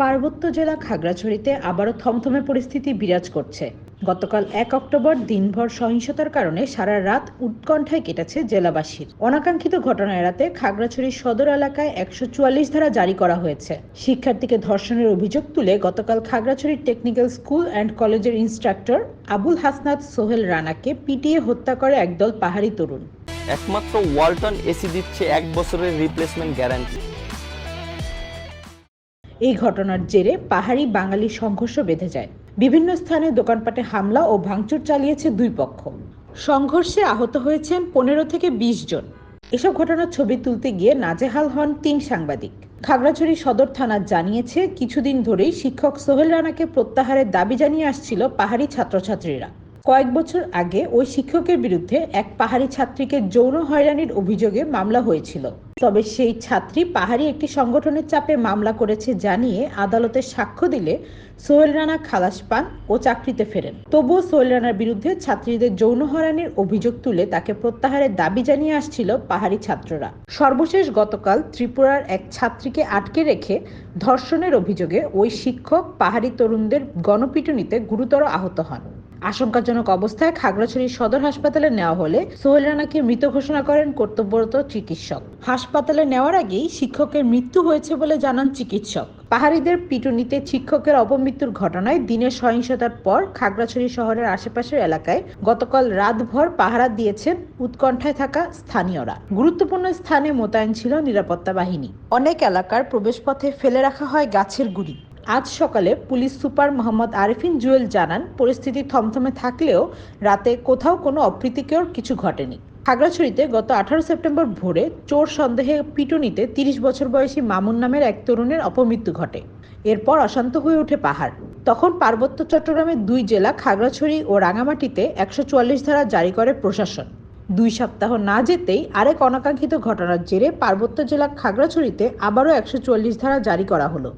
পার্বত্য জেলা খাগড়াছড়িতে আবারও থমথমে পরিস্থিতি বিরাজ করছে। গতকাল এক অক্টোবর দিনভর সহিংসতার কারণে সারা রাত উৎকণ্ঠায় কেটেছে জেলাবাসীর। অনাকাঙ্ক্ষিত ঘটনা এড়াতে খাগড়াছড়ি সদর এলাকায় একশো চুয়াল্লিশ ধারা জারি করা হয়েছে। শিক্ষার্থীকে ধর্ষণের অভিযোগ তুলে গতকাল খাগড়াছড়ির টেকনিক্যাল স্কুল অ্যান্ড কলেজের ইনস্ট্রাক্টর আবুল হাসনাত সোহেল রানাকে পিটিয়ে হত্যা করে একদল পাহাড়ি তরুণ। একমাত্র ওয়ালটন এসি দিচ্ছে এক বছরের রিপ্লেসমেন্ট গ্যারান্টি এই ঘটনার জেরে পাহাড়ি বাঙালি সংঘর্ষ বেঁধে যায়। বিভিন্ন স্থানে দোকানপাটে হামলা ও ভাঙচুর চালিয়েছে দুই পক্ষ। সংঘর্ষে আহত হয়েছেন পনেরো থেকে বিশ জন। এসব ঘটনার ছবি তুলতে গিয়ে নাজেহাল হন তিন সাংবাদিক। খাগড়াছড়ি সদর থানা জানিয়েছে, কিছুদিন ধরেই শিক্ষক সোহেল রানাকে প্রত্যাহারের দাবি জানিয়ে আসছিল পাহাড়ি ছাত্রছাত্রীরা। কয়েক বছর আগে ওই শিক্ষকের বিরুদ্ধে এক পাহাড়ি ছাত্রীকে যৌন হয়রানির অভিযোগে মামলা হয়েছিল। তবে সেই ছাত্রী পাহাড়ি একটি সংগঠনের চাপে মামলা করেছে জানিয়ে আদালতে সাক্ষ্য দিলে সোহেল রানা খালাস পান ও চাকরিতে ফেরেন। তবুও সোহেল রানার বিরুদ্ধে ছাত্রীদের যৌন হয়রানির অভিযোগ তুলে তাকে প্রত্যাহারের দাবি জানিয়ে আসছিল পাহাড়ি ছাত্ররা। সর্বশেষ গতকাল ত্রিপুরার এক ছাত্রীকে আটকে রেখে ধর্ষণের অভিযোগে ওই শিক্ষক পাহাড়ি তরুণদের গণপিটুনিতে গুরুতর আহত হন। আশঙ্কাজনক অবস্থায় খাগড়াছড়ি সদর হাসপাতালে নেওয়া হলে সোহেল রানাকে মৃত ঘোষণা করেন কর্তব্যরত চিকিৎসক। হাসপাতালে নেওয়ার আগেই শিক্ষকের মৃত্যু হয়েছে বলে জানান চিকিৎসক। পাহাড়িদের পিটুনিতে শিক্ষকের অপমৃত্যুর ঘটনায় দিনের সহিংসতার পর খাগড়াছড়ি শহরের আশেপাশের এলাকায় গতকাল রাতভর পাহারা দিয়েছেন উৎকণ্ঠায় থাকা স্থানীয়রা। গুরুত্বপূর্ণ স্থানে মোতায়েন ছিল নিরাপত্তা বাহিনী। অনেক এলাকার প্রবেশপথে ফেলে রাখা হয় গাছের গুড়ি। আজ সকালে পুলিশ সুপার মোহাম্মদ আরিফিন জুয়েল জানান, পরিস্থিতি থমথমে থাকলেও রাতে কোথাও কোনো অপ্রীতিকর কিছু ঘটেনি। খাগড়াছড়িতে গত আঠারো সেপ্টেম্বর ভোরে চোর সন্দেহে পিটুনিতে তিরিশ বছর বয়সী মামুন নামের এক তরুণের অপমৃত্যু ঘটে। এরপর অশান্ত হয়ে ওঠে পাহাড়। তখন পার্বত্য চট্টগ্রামের দুই জেলা খাগড়াছড়ি ও রাঙামাটিতে একশো চুয়াল্লিশ ধারা জারি করে প্রশাসন। দুই সপ্তাহ না যেতেই আরেক অনাকাঙ্ক্ষিত ঘটনার জেরে পার্বত্য জেলা খাগড়াছড়িতে আবারও একশো চুয়াল্লিশ ধারা জারি করা হলো।